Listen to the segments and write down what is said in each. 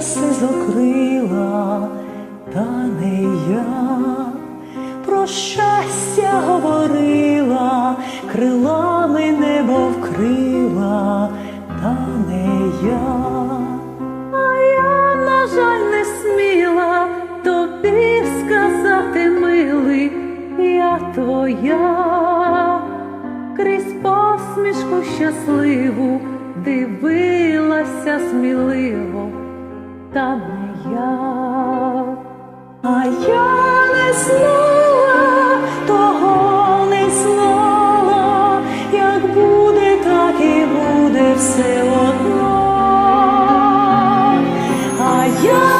сизокрила, та не я. Про щастя говорила, крилами небо вкрила, та не я. А я, на жаль, не сміла тобі сказати, милий, я твоя, крізь посмішку щасливу дивилася сміливо, та не я. А я не знала, того не знала, як буде, так і буде все одно. А я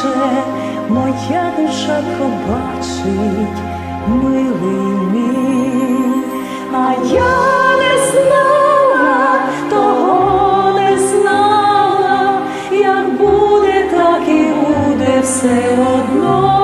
плаче, моя душа побачить милий мій, а я не знала, того не знала, як буде, так і буде все одно.